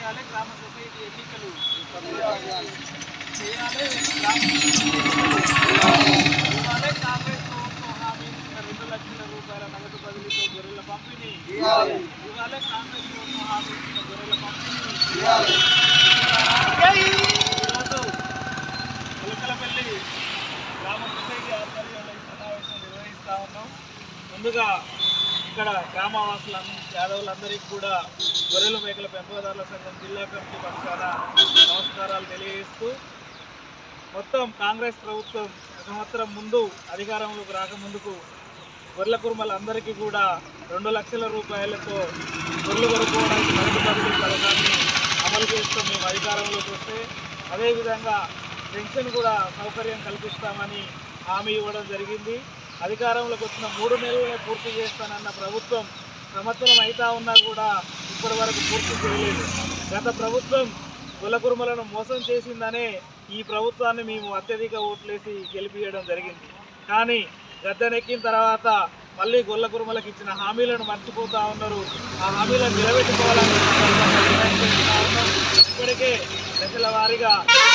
చేయాలి గ్రామ సొసైటీ ఎన్నికలు చేయాలి ఇవాళే కాంగ్రెస్ ప్రభుత్వం హామీ ఇచ్చిన రెండు లక్షల రూపాయల నగదు బదిలీతో గొర్రెల పంపిణీ ఇవాళ కాంగ్రెస్ ప్రభుత్వం హామీ ఇచ్చిన గొర్రెల పంపిణీ ఈరోజు ఉలకలపల్లి గ్రామ సొసైటీ ఆధ్వర్యంలో ఈ సమావేశం నిర్వహిస్తా ఉన్నాం. ముందుగా ఇక్కడ గ్రామవాసుల యాదవులందరికీ కూడా గొర్రెల మేకల పెంపకదారుల సంఘం జిల్లా కమిటీ పక్షాన నమస్కారాలు తెలియజేస్తూ మొత్తం కాంగ్రెస్ ప్రభుత్వం సంవత్సరం ముందు అధికారంలోకి రాకముందుకు గొర్రెల కుర్మలందరికీ కూడా రెండు లక్షల రూపాయలతో గొర్రెలు కొనుక్కోవడానికి నగదు బదిలీ పథకాన్ని అమలు చేస్తూ మేము అధికారంలోకి వస్తే. అదేవిధంగా పెన్షన్ కూడా సౌకర్యం కల్పిస్తామని హామీ ఇవ్వడం జరిగింది. అధికారంలోకి వచ్చిన మూడు నెలలే పూర్తి చేస్తానన్న ప్రభుత్వం సంవత్సరం అయితా ఉన్నా కూడా ఇప్పటి వరకు పూర్తి చేయలేదు. గత ప్రభుత్వం కులకుర్మలను మోసం చేసిందనే ఈ ప్రభుత్వాన్ని మేము అత్యధిక ఓట్లేసి గెలిపియడం జరిగింది. కానీ గద్దెనెక్కిన తర్వాత మళ్ళీ గొల్ల కురుమలకు ఇచ్చిన హామీలను మర్చిపోతూ ఉన్నారు. ఆ హామీలను నిలబెట్టుకోవాలని ఇప్పటికే దశల వారీగా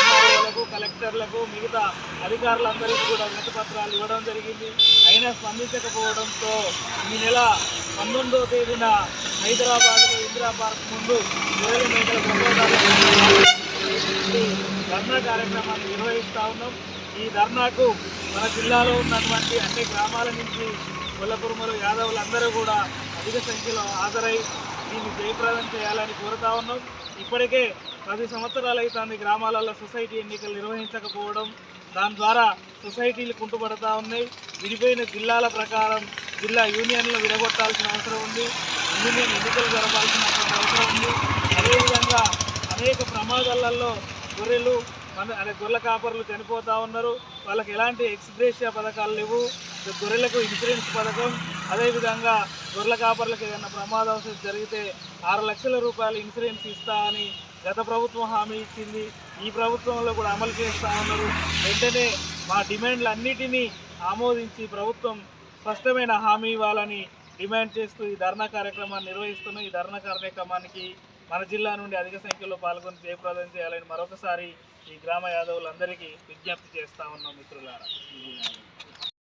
ఎంఆర్ఓలకు కలెక్టర్లకు మిగతా అధికారులందరికీ కూడా వినతి పత్రాలు ఇవ్వడం జరిగింది. అయినా స్పందించకపోవడంతో ఈ నెల పంతొమ్మిదవ తేదీన హైదరాబాద్లో ఇందిరా పార్క్ ముందు గొర్రెల మేకల ధర్నా కార్యక్రమాన్ని నిర్వహిస్తా ఉన్నాం. ఈ ధర్నాకు మన జిల్లాలో ఉన్నటువంటి అన్ని గ్రామాల నుంచి కొల్లపురుమలు యాదవులందరూ కూడా అధిక సంఖ్యలో హాజరై దీన్ని జయప్రదం చేయాలని కోరుతా ఉన్నాం. ఇప్పటికే పది సంవత్సరాలు అవుతుంది గ్రామాలలో సొసైటీ ఎన్నికలు నిర్వహించకపోవడం. దాని ద్వారా సొసైటీలు కుంటుపడతా ఉన్నాయి. విడిపోయిన జిల్లాల ప్రకారం జిల్లా యూనియన్లు విడగొట్టాల్సిన అవసరం ఉంది. యూనియన్ ఎన్నికలు జరపాల్సిన అవసరం ఉంది. అదేవిధంగా అనేక ప్రమాదాలలో గొర్రెలు మన అదే గొర్రెల కాపర్లు చనిపోతూ ఉన్నారు. వాళ్ళకి ఎలాంటి ఎక్స్గ్రేషియా పథకాలు లేవు. గొర్రెలకు ఇన్సూరెన్స్ పథకం. అదేవిధంగా గొర్రెల కాపర్లకు ఏదైనా ప్రమాదం జరిగితే ఆరు లక్షల రూపాయలు ఇన్సూరెన్స్ ఇస్తా అని గత ప్రభుత్వం హామీ ఇచ్చింది. ఈ ప్రభుత్వంలో కూడా అమలు చేస్తూ ఉన్నారు. వెంటనే మా డిమాండ్లు అన్నిటినీ ఆమోదించి ప్రభుత్వం స్పష్టమైన హామీ ఇవ్వాలని డిమాండ్ చేస్తూ ఈ ధర్నా కార్యక్రమాన్ని నిర్వహిస్తున్నాం ఈ ధర్నా కార్యక్రమానికి మన జిల్లా నుండి అధిక సంఖ్యలో పాల్గొని జయప్రదం చేయాలని మరొకసారి ఈ గ్రామ యాదవులందరికీ విజ్ఞప్తి చేస్తా ఉన్నాం మిత్రులారా.